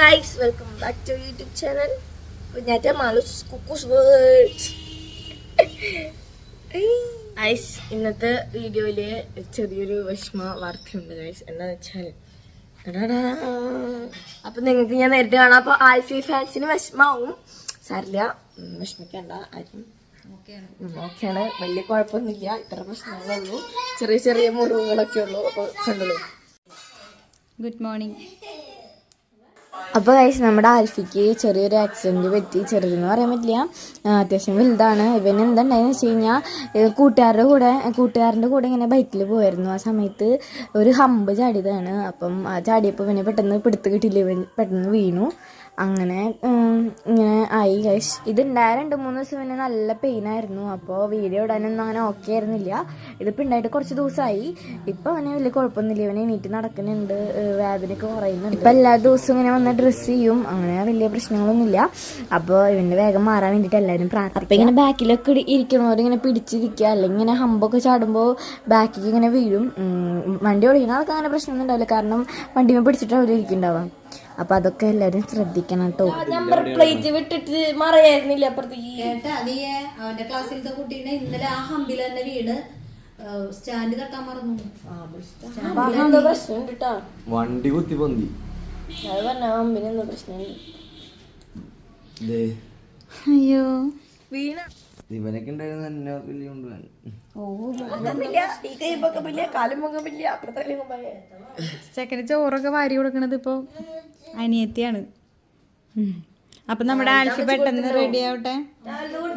Guys welcome back to YouTube channel Kunjatta Maloos Kukkoos words guys ഇന്നത്തെ വീഡിയോയിൽ ചെറിയൊരു വിഷമ വാർത്തയുണ്ട് ഗൈസ് എന്താന്ന് വെച്ചാൽ അപ്പൊ നിങ്ങൾക്ക് ഞാൻ നേരിട്ട് കാണാം. അപ്പൊ ആൽഫി ഫാൻസിന് വിഷമാവും സാരില്ല വിഷമിക്കണ്ട ആരും ഓക്കെയാണ്. വലിയ കുഴപ്പമൊന്നുമില്ല. ഇത്ര പ്രശ്നങ്ങളേ ഉള്ളൂ ചെറിയ ചെറിയ മുറിവുകളൊക്കെ ഉള്ളൂ അപ്പോൾ കണ്ടുള്ളൂ ഗുഡ് മോർണിംഗ് അപ്പോൾ കഴിച്ച് നമ്മുടെ ആൽഫിക്ക് ചെറിയൊരു ആക്സിഡന്റ് പറ്റി. ചെറുതെന്ന് പറയാൻ പറ്റില്ല. അത്യാവശ്യം വലുതാണ്. ഇവൻ എന്തുണ്ടായെന്ന് വെച്ച് കഴിഞ്ഞാൽ കൂട്ടുകാരുടെ കൂടെ കൂട്ടുകാരന്റെ കൂടെ ഇങ്ങനെ ബൈക്കിൽ പോയിരുന്നു. ആ സമയത്ത് ഒരു ഹമ്പ് ചാടിയതാണ്. അപ്പം ആ ചാടിയപ്പോൾ ഇവനെ പെട്ടെന്ന് പിടുത്ത് കിട്ടിയില്ല. ഇവൻ പെട്ടെന്ന് വീണു. അങ്ങനെ ഇങ്ങനെ ആയി ഗൈസ് ഇതുണ്ടായ രണ്ട് മൂന്ന് ദിവസം പിന്നെ നല്ല പെയിൻ ആയിരുന്നു. അപ്പോൾ വീഡിയോ ഇടാനൊന്നും അങ്ങനെ ഓക്കെ ആയിരുന്നില്ല. ഇതിപ്പോൾ ഉണ്ടായിട്ട് കുറച്ച് ദിവസമായി ഇപ്പം അവന് വലിയ കുഴപ്പമൊന്നുമില്ല. ഇവനെ എണീറ്റ് നടക്കുന്നുണ്ട്. വേദന വേദനയൊക്കെ കുറയുന്നുണ്ട്. ഇപ്പം എല്ലാ ദിവസവും ഇങ്ങനെ വന്ന് ഡ്രസ്സ് ചെയ്യും. അങ്ങനെ വലിയ പ്രശ്നങ്ങളൊന്നുമില്ല. അപ്പോൾ ഇവന്റെ വേഗം മാറാൻ വേണ്ടിയിട്ട് എല്ലാവരും പ്രാർത്ഥിക്കും. അപ്പം ഇങ്ങനെ ബാക്കിലൊക്കെ ഇരിക്കണവരിങ്ങനെ പിടിച്ചിരിക്കുക അല്ലെങ്കിൽ ഇങ്ങനെ ഹമ്പൊക്കെ ചാടുമ്പോൾ ബാക്കിൽ ഇങ്ങനെ വീഴും. വണ്ടി ഓടിക്കുന്ന ആൾക്ക് അങ്ങനെ പ്രശ്നമൊന്നും ഉണ്ടാവില്ല. കാരണം വണ്ടിമേ പിടിച്ചിട്ട് അവർ ഇരിക്കുന്നുണ്ടാവാം അപ്പൊ അതൊക്കെ എല്ലാരും ശ്രദ്ധിക്കണം കേട്ടോ നമ്പർ പ്ലേറ്റ് വിട്ടിട്ട് മറയായിരുന്നില്ല അപ്പുറത്തേക്ക് അവന്റെ ക്ലാസ്സിലത്തെ കുട്ടീനെ ഇന്നലെ ആ ഹമ്പിൽ തന്നെ വീണ്. സ്റ്റാൻഡ് തട്ടാൻ മറന്നു. പ്രശ്നം കേട്ടോ വണ്ടി കുത്തി പൊന്തി. അത് പറഞ്ഞ അമ്മിന് എന്തോ പ്രശ്നമുണ്ട്. ദേ. അയ്യോ. വീണ. ഇവനൊക്കെ ഉണ്ടായിരുന്നു എന്നെ വലിയ കൊണ്ടുപോകാൻ ചെക്കന് ചോറൊക്കെ വാരി കൊടുക്കണത് ഇപ്പൊ അനിയത്തിയാണ്. അപ്പൊ നമ്മുടെ ആൽഫി പെട്ടെന്ന് റെഡി ആവട്ടെ?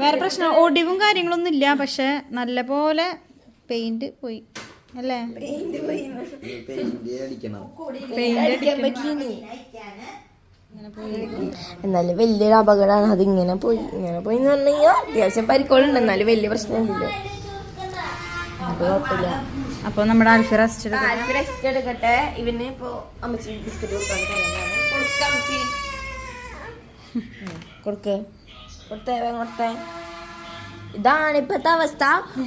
വേറെ പ്രശ്നം ഒടിവും കാര്യങ്ങളൊന്നും ഇല്ല പക്ഷെ നല്ല പോലെ പെയിന്റ് പോയി. അല്ലേ? പെയിന്റ് അടിക്കണം. പെയിന്റ് എന്നാലും വലിയൊരു അപകടമാണ്. അത് ഇങ്ങനെ പോയി. ഇങ്ങനെ പോയി എന്ന് പറഞ്ഞു കഴിഞ്ഞാൽ അത്യാവശ്യം പരിക്കോളുണ്ട് എന്നാലും വലിയ പ്രശ്നമില്ലല്ലോ. കുഴപ്പമില്ല അപ്പൊ നമ്മുടെ ആൽഫി റെസ്റ്റ് ആൽഫി റെസ്റ്റ് എടുക്കട്ടെ. ഇവന് ഇപ്പൊ അമ്മച്ചി ബിസ്ക്കറ്റ് കൊടുക്കാൻ കൊടുത്തേ കൊടുത്തേ. ഇതാണ് ഇപ്പത്തെ അവസ്ഥ.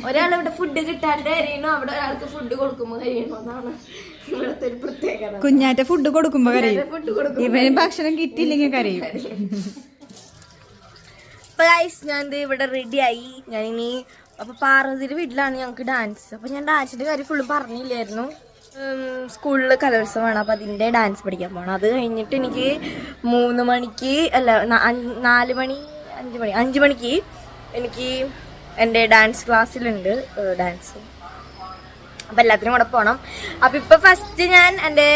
ഒരാൾ ഇവിടെ ഫുഡ് കിട്ടാണ്ട് കഴിയണോ അവിടെ ഒരാൾക്ക് ഫുഡ് കൊടുക്കുമ്പോ കഴിയണോ അതാണ് ഇവിടുത്തെ ഒരു പ്രത്യേകത കുഞ്ഞാറ്റ ഫുഡ് കൊടുക്കുമ്പോ കരയും. ഫുഡ് കൊടുക്കും ഇവന് ഭക്ഷണം കിട്ടിയില്ലെങ്കിൽ കരയും. അപ്പൊ ഗൈസ് ഞാൻ ഇവിടെ റെഡിയായി ഞാൻ ഇനി അപ്പൊ പാർവതിയുടെ വീട്ടിലാണ് ഞങ്ങൾക്ക് ഡാൻസ് അപ്പൊ ഞാൻ ഡാൻസിന്റെ കാര്യം ഫുള്ള് പറഞ്ഞില്ലായിരുന്നു. സ്കൂളിൽ കലോത്സവമാണ്. അപ്പൊ അതിന്റെ ഡാൻസ് പഠിക്കാൻ പോണം. അത് കഴിഞ്ഞിട്ട് എനിക്ക് മൂന്ന് മണിക്ക് അല്ല നാല് മണി അഞ്ച് മണി അഞ്ച് മണിക്ക് എനിക്ക് എന്റെ ഡാൻസ് ക്ലാസ്സിലുണ്ട് ഡാൻസ് അപ്പം എല്ലാത്തിനും കൂടെ പോകണം അപ്പം ഇപ്പം ഫസ്റ്റ് ഞാൻ എന്റെ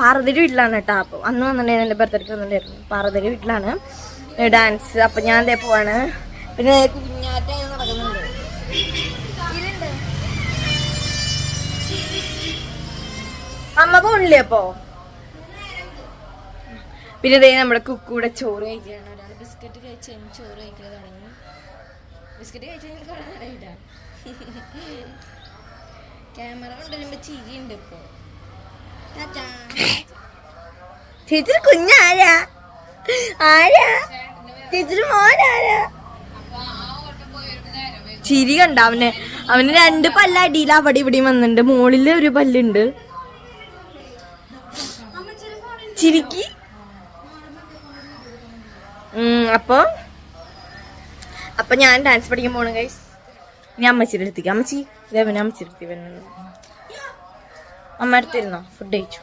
പാർവതിയുടെ വീട്ടിലാണ് കേട്ടോ. അപ്പോൾ അന്ന് വന്നിട്ടുണ്ടായിരുന്നു എന്റെ ബർത്ത്ഡേക്ക് വന്നിട്ടുണ്ടായിരുന്നു. പാർവതിയുടെ വീട്ടിലാണ് ഡാൻസ് അപ്പം ഞാൻ അതേ പോവാണ്. പിന്നെ നടക്കുന്നുണ്ട്. അമ്മ പോണില്ലേ അപ്പോ? പിന്നെ ദേ നമ്മുടെ കുക്കൂടെ ചോറ് കഴിക്കുകയാണ്. ഒരാൾ ബിസ്ക്കറ്റ് കഴിച്ച് ചോറ് കഴിക്കുന്നത് തുടങ്ങി. ബിസ്ക്കറ്റ് കഴിച്ച് കഴിഞ്ഞ് കുറേ നേരമായിട്ടാ ക്യാമറ കുഞ്ഞാരാ? ആരാ? ചേച്ചിയുടെ മോനാരാ? ചിരി കണ്ട അവന്? അവന് രണ്ട് പല്ല അടിയിൽ അവിടെ ഇവിടെയും വന്നിട്ടുണ്ട്. മോളിൽ ഒരു പല്ലുണ്ട്. ചിരിക്ക്. അപ്പൊ? അപ്പൊ ഞാൻ ഡാൻസ് പഠിക്കാൻ പോണു ഗൈസ് ഇനി അമ്മച്ചിയുടെ അടുത്തേക്ക്. അമ്മച്ചി ഇതേവനെ അമ്മച്ചിയുടെ അടുത്ത് വരുന്നു അമ്മ അടുത്തിരുന്നോ? ഫുഡ് കഴിച്ചു?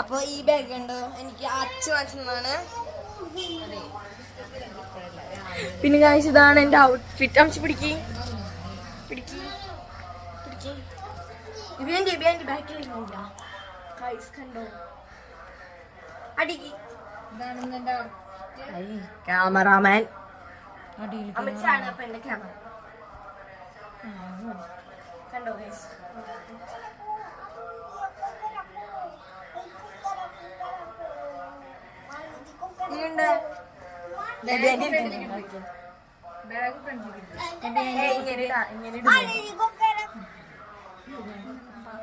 അപ്പൊ ഈ ബാഗ് ഉണ്ടോ എനിക്ക് അച്ഛൻ അച്ഛനാണ് പിന്നെ കാഴ്ച ഇതാണ് എന്റെ ഔട്ട്ഫിറ്റ് അമ്മച്ചി പിടിക്ക്. പിടിക്ക്. പിടിക്ക്. എന്റെ ബാക്കിൽ കൈസ് കണ്ടോ? അടിക്ക്. ക്യാമറാമാൻ. അമ്മച്ചാണ് അപ്പൊ എന്റെ ക്യാമറ. കണ്ടോ ഗൈസ്.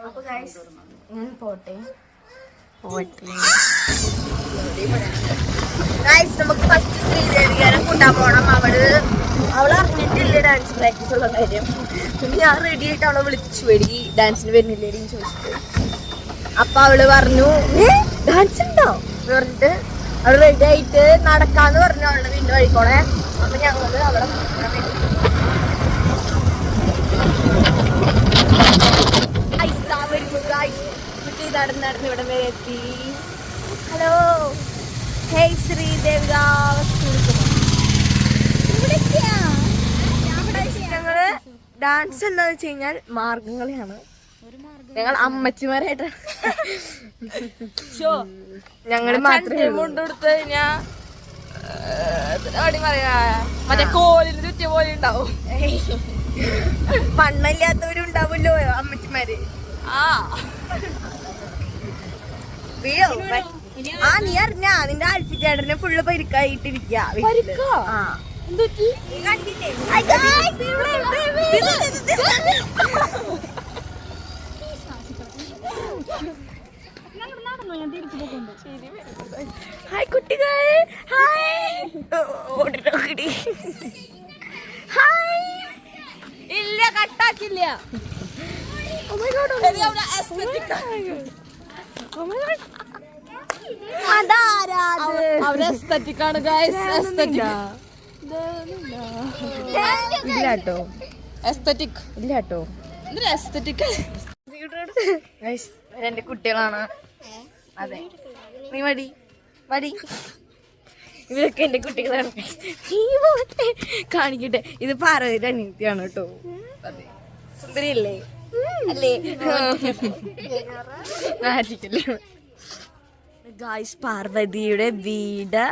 അപ്പൊ ഗൈസ് ഞാൻ പോട്ടെ. പോട്ടെ ഗൈസ് നമുക്ക് ഫസ്റ്റ് ശ്രീദേവികാരം കൊണ്ടാ പോണം. അവൾ അവൾ അറിഞ്ഞിട്ടില്ല ഡാൻസ് പ്രാക്ടീസ് ഉള്ള കാര്യം. ഞാൻ റെഡി ആയിട്ട് അവളെ വിളിച്ചു. വേടി ഡാൻസിന് വരുന്നില്ലേടി ചോദിച്ചിട്ട്. അപ്പൊ അവൾ പറഞ്ഞു ഡാൻസ് ഉണ്ടോ? എന്ന് പറഞ്ഞിട്ട് അവൾ റെഡി ആയിട്ട് നടക്കാന്ന് പറഞ്ഞു. അവളുടെ വീണ്ടും വഴിക്കോളെ അപ്പൊ ഞങ്ങൾ അവളെ. നടന്ന് നടന്ന് ഇവിടെ വരെ എത്തി. ഹലോ ഹേയ് ശ്രീദേവിക ഞങ്ങൾ ഡാൻസ് എന്താന്ന് വെച്ച് കഴിഞ്ഞാൽ മാർഗംകളിയാണ് ഞങ്ങൾ അമ്മച്ചിമാരായിട്ട് ഞങ്ങൾ മാത്രമേ കൊണ്ടെടുത്ത് കഴിഞ്ഞാ മറ്റേ കോലിന് ചുറ്റ പോലെ ഉണ്ടാവും. മണ്ണില്ലാത്തവരുണ്ടാവുമല്ലോ അമ്മച്ചിമാര്. ആ. വീഴോ. ആ നീ അറിഞ്ഞാ? നിന്റെ ആൽഫി ചേട്ടനെ ഫുള്ള് പരിക്കായിട്ടിരിക്കാ. ഹായ് കുട്ടികൾ ഹായ് ഓടി ഹായ് ഇല്ല കട്ടാക്കില്ല Oh my god. Oh my god. അതാരാ അത്? അവർ എസ്തറ്റിക് ആണ് ഗൈസ് എസ്തറ്റിക് ഇല്ലാട്ടോ എസ്തറ്റിക് ഇല്ലാട്ടോ എന്തൊരു എസ്തറ്റിക് ഗൈസ് രണ്ട് കുട്ടികളാണ്. അതെ. നീ മടി മടി ഇവരൊക്കെ എന്റെ കുട്ടികളാണ്. കാണിക്കട്ടെ. ഇത് പാർവതിയുടെ അനിയത്തിയാണ് കേട്ടോ. അതെ. സുന്ദരിയല്ലേ? അല്ലേ? നാറ്റിക്കല്ലേ ഗായ്സ് പാർവതിയുടെ വീട്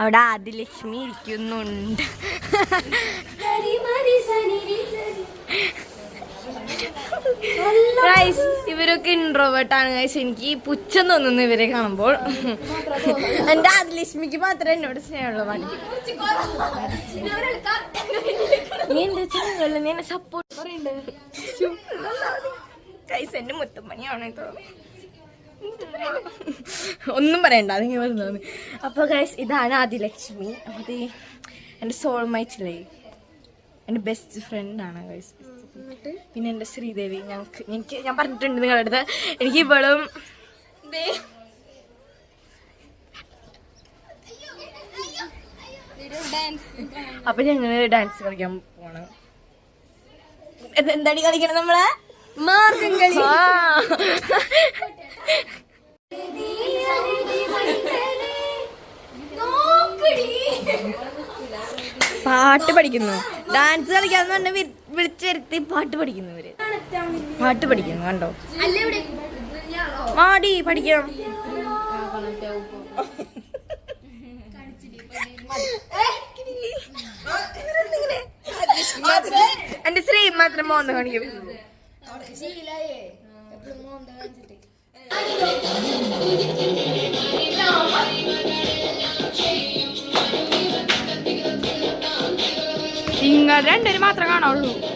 അവിടെ ആദിലക്ഷ്മി ഇരിക്കുന്നുണ്ട്. ഗായ്സ് ഇവരൊക്കെ ഇൻട്രോവേർട്ടാണ് ഗായ്സ്. എനിക്ക് പുച്ഛം തോന്നുന്നു ഇവരെ കാണുമ്പോൾ. എന്റെ ആദിലക്ഷ്മിക്ക് മാത്രമേ എന്നോട് സ്നേഹമുള്ളൂ നീ എന്താ ചെറുകളിൽ നീ എന്നെ സപ്പോർട്ട് പറയുന്നുണ്ട് ഗൈസ് എന്റെ മുത്തമ്മണിയാണ് കേട്ടോ ഒന്നും പറയണ്ട അതിങ്ങനെ വരുന്നത് അപ്പൊ ഗൈസ് ഇതാണ് ആദിലക്ഷ്മി. അത് എന്റെ സോൾമൈറ്റില്ലേ എന്റെ ബെസ്റ്റ് ഫ്രണ്ടാണ് ഗൈസ് പിന്നെ എന്റെ ശ്രീദേവി. ഞങ്ങൾക്ക് എനിക്ക് ഞാൻ പറഞ്ഞിട്ടുണ്ട് നിങ്ങളുടെ അടുത്ത്. എനിക്ക് ഇവളും അപ്പൊ ഞങ്ങൾ ഡാൻസ് കളിക്കാൻ പോണ്. എന്താണ് എന്താടി കളിക്കണം നമ്മളെ? മാർഗം കളി പാട്ട് പഠിക്കുന്നു. ഡാൻസ് കളിക്കാന്ന് പറഞ്ഞ വിളിച്ചിരുത്തി പാട്ട് പഠിക്കുന്നു ഇവർ. പാട്ട് പഠിക്കുന്നു കണ്ടോ? മാടി പഠിക്കണം. എന്റെ ശ്രീ മാത്രം മോന്ന് കാണിക്കും. നിങ്ങൾ രണ്ടുപേരും എപ്പോഴും കാണാവുള്ളൂ അയ്യോ എന്നെ മേലെ കിട്ടിയില്ല പാട്ട്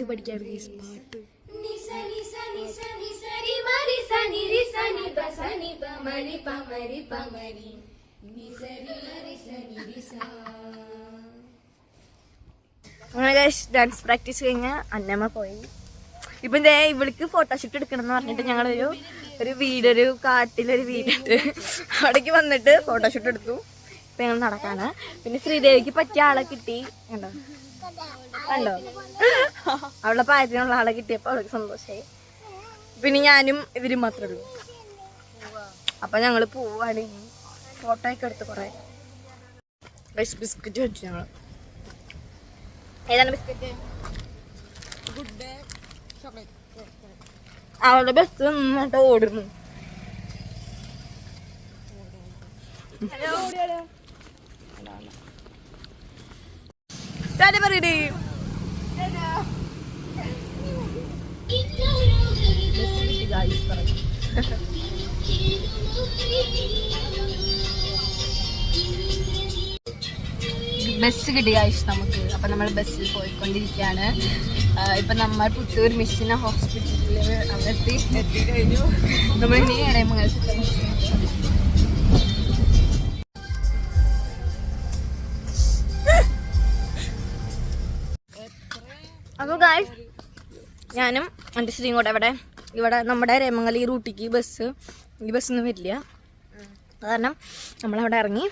പാട്ട് അങ്ങനെ ഡാൻസ് പ്രാക്ടീസ് കഴിഞ്ഞ അന്നമ്മ പോയി. ഇപ്പൊ ദേ ഇവൾക്ക് ഫോട്ടോഷൂട്ട് എടുക്കണം എന്ന് പറഞ്ഞിട്ട് ഞങ്ങളൊരു ഒരു വീടൊരു കാട്ടിലൊരു വീടുണ്ട് അവിടേക്ക് വന്നിട്ട് ഫോട്ടോഷൂട്ട് എടുത്തു. ഇപ്പൊ ഞങ്ങൾ നടക്കാണ്. പിന്നെ ശ്രീദേവിക്ക് പറ്റിയ ആളെ കിട്ടി. കണ്ടോ? കണ്ടോ? അവളുടെ പ്രായത്തിനുള്ള ആളെ കിട്ടിയപ്പോ അവൾക്ക് സന്തോഷായി. പിന്നെ ഞാനും ഇവരും മാത്രമേ ഉള്ളൂ. അപ്പൊ ഞങ്ങൾ പോവാണ് ഫോട്ടോ ഒക്കെ എടുത്ത് കൊറേ. ബിസ്ക്കറ്റ് വെച്ചു ഞങ്ങൾ. ഏതാണ് ബിസ്ക്കറ്റ് അവളുടെ ബസ് നിന്നിട്ട് ഓടുന്നു. പറയടേ. ബസ് കിട്ടി നമുക്ക്. അപ്പൊ നമ്മൾ ബസ്സിൽ പോയിക്കൊണ്ടിരിക്കുകയാണ് ഇപ്പം നമ്മൾ പുത്തൂർ മിഷന ഹോസ്പിറ്റലിൽ അവിടെ എത്തി. എത്തി കഴിഞ്ഞു. നമ്മൾ ഇനി ഇറയമംഗലത്തെ അപ്പോൾ ഗായ് ഞാനും എന്റെ ശ്രീയും കൂടെ ഇവിടെ. ഇവിടെ നമ്മുടെ രേമംഗലി റൂട്ടിക്ക് ബസ് ഈ ബസ്സൊന്നും വരില്ല. കാരണം നമ്മളവിടെ ഇറങ്ങി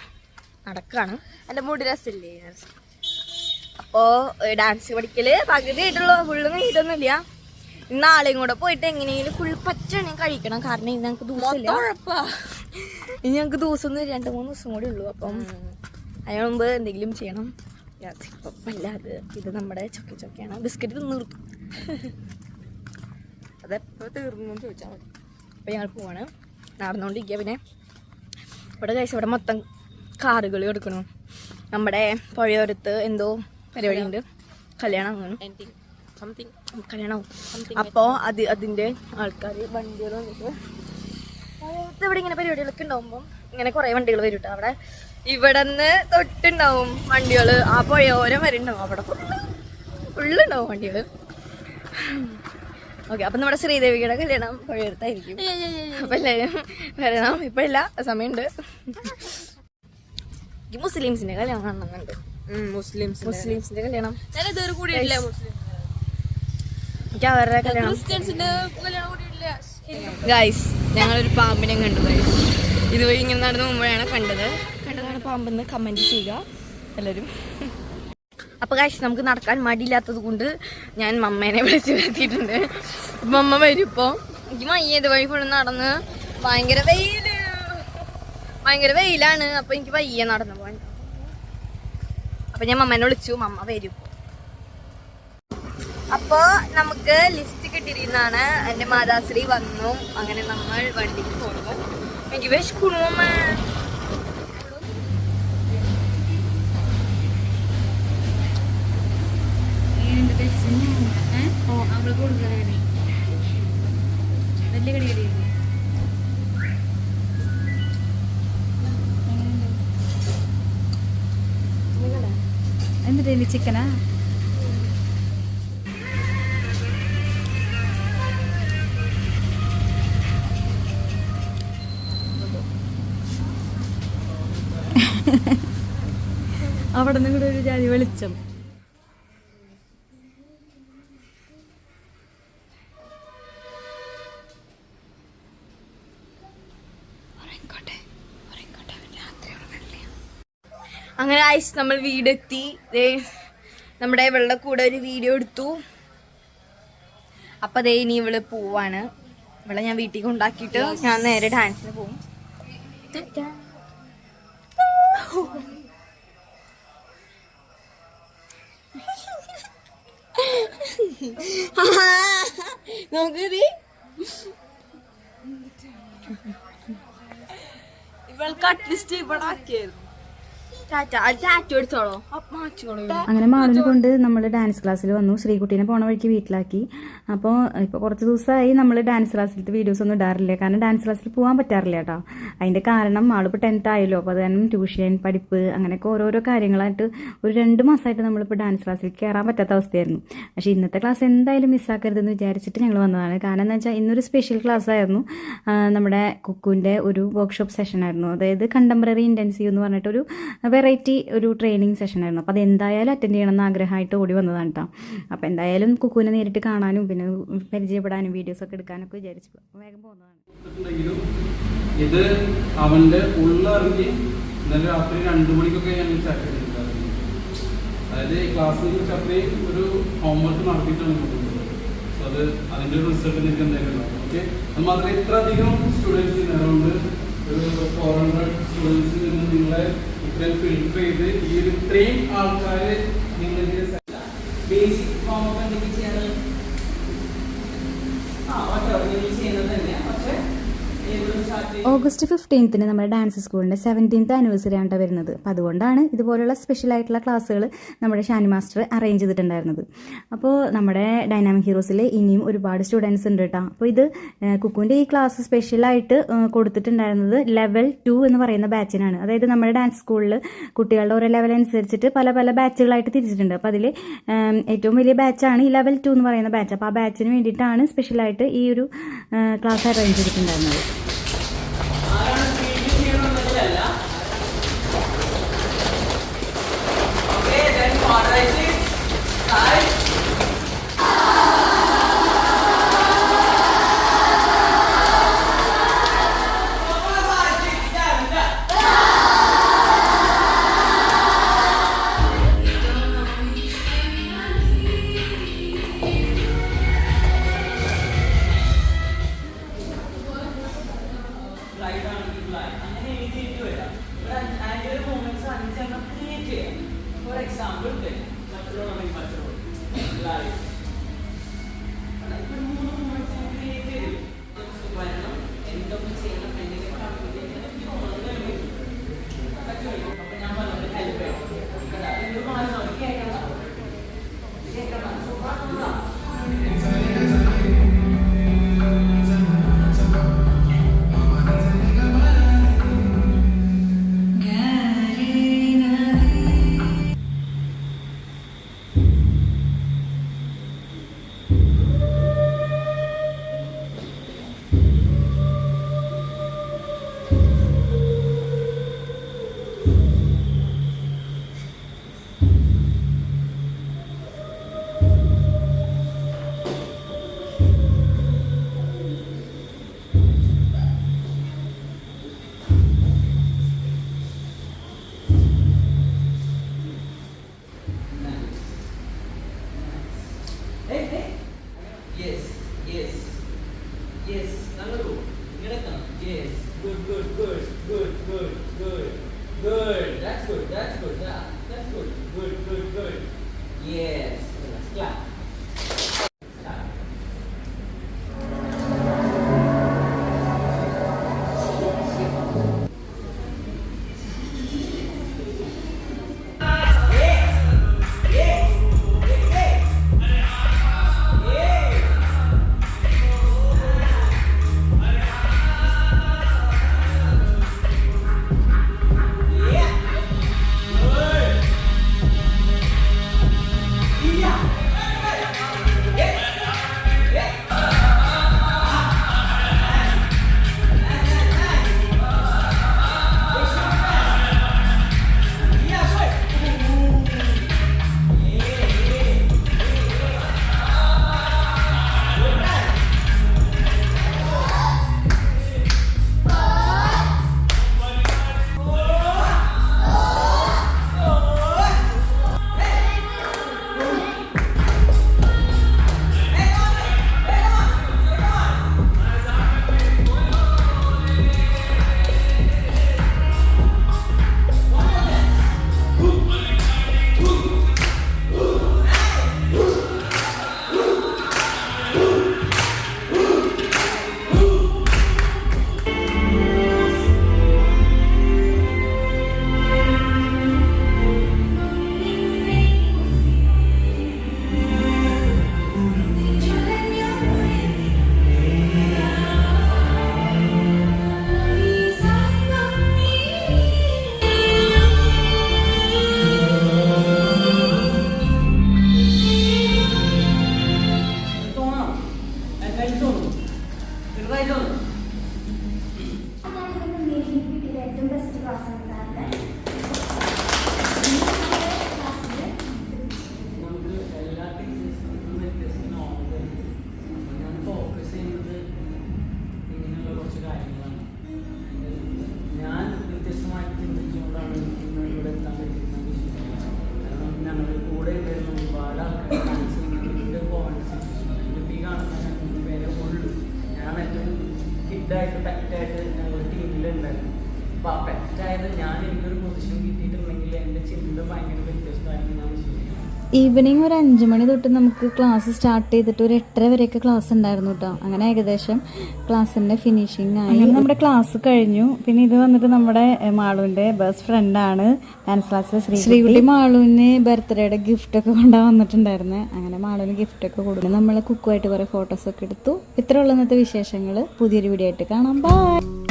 നടക്കുകയാണ് എന്റെ മുടി രസമില്ലേ അപ്പോൾ ഡാൻസ് പഠിക്കൽ പകുതി ആയിട്ടുള്ളൂ ഫുള്ളും കഴിഞ്ഞിട്ടൊന്നുമില്ല ഇന്ന് ആളെയും കൂടെ പോയിട്ട് എങ്ങനെയെങ്കിലും ഫുൾ പച്ചണയും കഴിക്കണം. കാരണം ഇന്ന് ഞങ്ങൾക്ക് ദിവസമില്ല. ഇനി ഞങ്ങൾക്ക് ദിവസം രണ്ട് മൂന്ന് ദിവസം കൂടി ഉള്ളൂ. അപ്പം അതിന് മുമ്പ് എന്തെങ്കിലും ചെയ്യണം. അല്ലാതെ ഇത് നമ്മുടെ ചൊക്കി ചൊക്കിയാണ്. ബിസ്ക്കറ്റ് തിന്ന് നിർത്തും. അതെപ്പോ തീർന്നു ചോദിച്ചാൽ മതി. അപ്പോൾ ഞങ്ങൾ പോവാണ്. നടന്നുകൊണ്ടിരിക്കുക പിന്നെ. ഇവിടെ കഴിച്ച ഇവിടെ മൊത്തം കാറുകൾ കൊടുക്കണു. നമ്മുടെ പുഴയോരത്ത് എന്തോ പരിപാടിയുണ്ട് കല്യാണം കല്യാണം അപ്പോ അത് അതിന്റെ ആൾക്കാർ വണ്ടികൾ വന്നിട്ട് ഇവിടെ ഇങ്ങനെ പരിപാടികളൊക്കെ ഉണ്ടാവുമ്പോ ഇങ്ങനെ കുറേ വണ്ടികൾ വരും കേട്ടോ അവിടെ ഇവിടെ നിന്ന് തൊട്ടുണ്ടാവും വണ്ടികൾ ആ പുഴയോരം വരെ ഉണ്ടാവും. അവിടെ ഫുള്ളുണ്ടാവും വണ്ടികൾ ഓക്കെ അപ്പം നമ്മുടെ ശ്രീദേവിയുടെ കല്യാണം പുഴയോരത്തായിരിക്കും. അപ്പം എല്ലാവരും വരണം. ഇല്ല. സമയമുണ്ട്. മുസ്ലിംസിന്റെ കല്യാണം കാണുന്നുണ്ട്. മുസ്ലിംസിന്റെ കല്യാണം. ഞാൻ ഇതുവരെ കൂടിയിട്ടില്ല മുസ്ലിം. എനിക്ക് അവരുടെ കല്യാണം ക്രിസ്ത്യൻസിന്റെ കല്യാണം കൂടിയിട്ടില്ല. ഗൈസ് ഞങ്ങളൊരു പാമ്പിനെ കണ്ടു ഗൈസ് ഇതുവഴി ഇങ്ങനെ നടന്നു മുമ്പോഴാണ് കണ്ടത്. കണ്ടതാണ് പാമ്പെന്ന് കമന്റ് ചെയ്യുക. എല്ലാവരും. അപ്പോൾ ഗൈസ് നമുക്ക് നടക്കാൻ മടിയില്ലാത്തത് കൊണ്ട് ഞാൻ മമ്മേനെ വിളിച്ച് വരുത്തിയിട്ടുണ്ട് മമ്മ വരും ഇപ്പോൾ എനിക്ക് മയ്യ ഇതുവഴി ഫുള്ള് നടന്ന് ഭയങ്കര വെയിൽ. ഭയങ്കര വെയിലാണ്. അപ്പോൾ എനിക്ക് വയ്യ നടന്നു പോകാൻ. അപ്പോൾ ഞാൻ മമ്മേനെ വിളിച്ചു മമ്മ വരും. അപ്പോ നമുക്ക് ലിസ്റ്റ് കിട്ടിയിരുന്നാണ് എന്റെ മാതാശ്രീ വന്നു. അങ്ങനെ നമ്മൾ വണ്ടിക്ക് പോകുന്നു. എനിക്ക് വിശക്കണു അമ്മ. എന്നിട്ട് ചിക്കനാ അവിടെ നിങ്ങളുടെ ഒരു ജാതി വെളിച്ചം. ഐസ് നമ്മൾ വീടെത്തി. നമ്മുടെ വെള്ള കൂടെ ഒരു വീഡിയോ എടുത്തു. അപ്പൊ അതേ ഇനി ഇവൾ പോവാണ്. ഇവളെ ഞാൻ വീട്ടിൽ കൊണ്ടാക്കിയിട്ട് ഞാൻ നേരെ ഡാൻസിന് പോവും നോക്കി ഇവൾക്ക് അറ്റ്ലീസ്റ്റ് ഇവിടെ ആക്കിയായിരുന്നു. അങ്ങനെ മാളിനെ കൊണ്ട് നമ്മൾ ഡാൻസ് ക്ലാസ്സിൽ വന്നു. ശ്രീകുട്ടീനെ പോണ വഴിക്ക് വീട്ടിലാക്കി. അപ്പോൾ ഇപ്പോൾ കുറച്ച് ദിവസമായി നമ്മൾ ഡാൻസ് ക്ലാസ്സിലത്തെ വീഡിയോസ് ഒന്നും ഇടാറില്ല. കാരണം ഡാൻസ് ക്ലാസ്സിൽ പോകാൻ പറ്റാറില്ല കേട്ടോ. അതിന്റെ കാരണം ആളിപ്പോൾ ടെൻത്ത് ആയല്ലോ. അപ്പോൾ അത് ട്യൂഷൻ പഠിപ്പ് അങ്ങനെയൊക്കെ ഓരോരോ കാര്യങ്ങളായിട്ട് ഒരു രണ്ട് മാസമായിട്ട് നമ്മളിപ്പോൾ ഡാൻസ് ക്ലാസ്സിൽ കയറാൻ പറ്റാത്ത അവസ്ഥയായിരുന്നു. പക്ഷേ ഇന്നത്തെ ക്ലാസ് എന്തായാലും മിസ്സാക്കരുതെന്ന് വിചാരിച്ചിട്ട് ഞങ്ങൾ വന്നതാണ്. കാരണം എന്താ വെച്ചാൽ ഇന്നൊരു സ്പെഷ്യൽ ക്ലാസ് ആയിരുന്നു. നമ്മുടെ കുക്കുവിന്റെ ഒരു വർക്ക്ഷോപ്പ് സെഷൻ ആയിരുന്നു. അതായത് കണ്ടംപററി ഇന്റൻസീവ് എന്ന് പറഞ്ഞിട്ടൊരു വെറൈറ്റി ഒരു ട്രെയിനിങ് സെഷൻ ആയിരുന്നു. അപ്പോൾ അത് എന്തായാലും അറ്റൻഡ് ചെയ്യണം എന്ന് ആഗ്രഹമായിട്ട് ഓടി വന്നതാണ് കേട്ടോ അപ്പോൾ എന്തായാലും കുക്കുവിനെ നേരിട്ട് കാണാനും പിന്നെ പരിചയപ്പെടാനും വീഡിയോസൊക്കെ എടുക്കാനൊക്കെ വിചാരിച്ചു വേഗം പോകുന്നതാണ് ഇത് അവന്റെ ഉള്ളറിഞ്ഞ് ഇന്നലെ രാത്രി രണ്ടു മണിക്കൊക്കെ ഞങ്ങൾ സ്റ്റാർട്ട് ചെയ്തിട്ടുണ്ടായിരുന്നു. അതായത് ക്ലാസ്സിൽ അത്രയും ഒരു ഹോംവർക്ക് നടത്തിയിട്ടാണ് കൊണ്ടുപോകുന്നത് സോ അത് അതിന്റെ റിസൾട്ട് നിങ്ങൾക്ക് എന്തായാലും ഓക്കെ അത് മാത്രമേ ഇത്ര അധികം സ്റ്റുഡൻസ് അറൗണ്ട് ഒരു ഫോർ ഹൺഡ്രഡ് നിങ്ങളെ ഇത്രയും ഫിൽട്ടർ ചെയ്ത് ഈ ഒരു ഇത്രയും ആൾക്കാരെ നിങ്ങളുടെ ബേസിക് ഫോം ഒക്കെ എന്തെങ്കിലും ചെയ്യാൻ ആ ഓക്കെ ഓഗസ്റ്റ് ഫിഫ്റ്റീൻത്തിന് നമ്മുടെ ഡാൻസ് സ്കൂളിന്റെ സെവന്റീൻത്ത് ആനിവേഴ്സറി ആണ് വരുന്നത്. അപ്പോൾ അതുകൊണ്ടാണ് ഇതുപോലുള്ള സ്പെഷ്യൽ ആയിട്ടുള്ള ക്ലാസ്സുകൾ നമ്മുടെ ഷാനി മാസ്റ്റർ അറേഞ്ച് ചെയ്തിട്ടുണ്ടായിരുന്നത്. അപ്പോൾ നമ്മുടെ ഡൈനാമിക് ഹീറോസിൽ ഇനിയും ഒരുപാട് സ്റ്റുഡൻസ് ഉണ്ട് കേട്ടോ അപ്പോൾ ഇത് കുക്കുവിന്റെ ഈ ക്ലാസ് സ്പെഷ്യലായിട്ട് കൊടുത്തിട്ടുണ്ടായിരുന്നത് ലെവൽ ടു എന്ന് പറയുന്ന ബാച്ചിനാണ് അതായത് നമ്മുടെ ഡാൻസ് സ്കൂളിൽ കുട്ടികളുടെ ഓരോ ലെവൽ അനുസരിച്ചിട്ട് പല പല ബാച്ചുകളായിട്ട് തിരിച്ചിട്ടുണ്ട്. അപ്പോൾ അതിൽ ഏറ്റവും വലിയ ബാച്ചാണ് ഈ ലെവൽ ടു എന്ന് പറയുന്ന ബാച്ച് അപ്പോൾ ആ ബാച്ചിന് വേണ്ടിയിട്ടാണ് സ്പെഷ്യലായിട്ട് ഈ ഒരു ക്ലാസ് അറേഞ്ച് ചെയ്തിട്ടുണ്ടായിരുന്നത്. Yes, ഏറ്റവും ബെസ്റ്റ് ക്ലാസ് സാറിന്റെ. ഈവനിങ് ഒരു അഞ്ച് മണി തൊട്ട് നമുക്ക് ക്ലാസ് സ്റ്റാർട്ട് ചെയ്തിട്ട് ഒരു എട്ടര വരെയൊക്കെ ക്ലാസ് ഉണ്ടായിരുന്നു കേട്ടോ അങ്ങനെ ഏകദേശം ക്ലാസ്സിന്റെ ഫിനിഷിങ് ആയി. നമ്മുടെ ക്ലാസ് കഴിഞ്ഞു. പിന്നെ ഇത് വന്നിട്ട് നമ്മുടെ മാളുവിന്റെ ബെസ്റ്റ് ഫ്രണ്ടാണ് ഡാൻസ് ക്ലാസ്സിലെ ശ്രീ ശ്രീകുട്ടി. മാളുവിന് ബർത്ത്ഡേയുടെ ഗിഫ്റ്റ് ഒക്കെ കൊണ്ടുപോകാൻ വന്നിട്ടുണ്ടായിരുന്നു. അങ്ങനെ മാളുവിന് ഗിഫ്റ്റ് ഒക്കെ കൊടുക്കും നമ്മൾ കുക്കുമായിട്ട് കുറേ ഫോട്ടോസൊക്കെ എടുത്തു. ഇത്രയുള്ള ഇന്നത്തെ വിശേഷങ്ങൾ പുതിയൊരു വീഡിയോ ആയിട്ട് കാണാം. ബൈ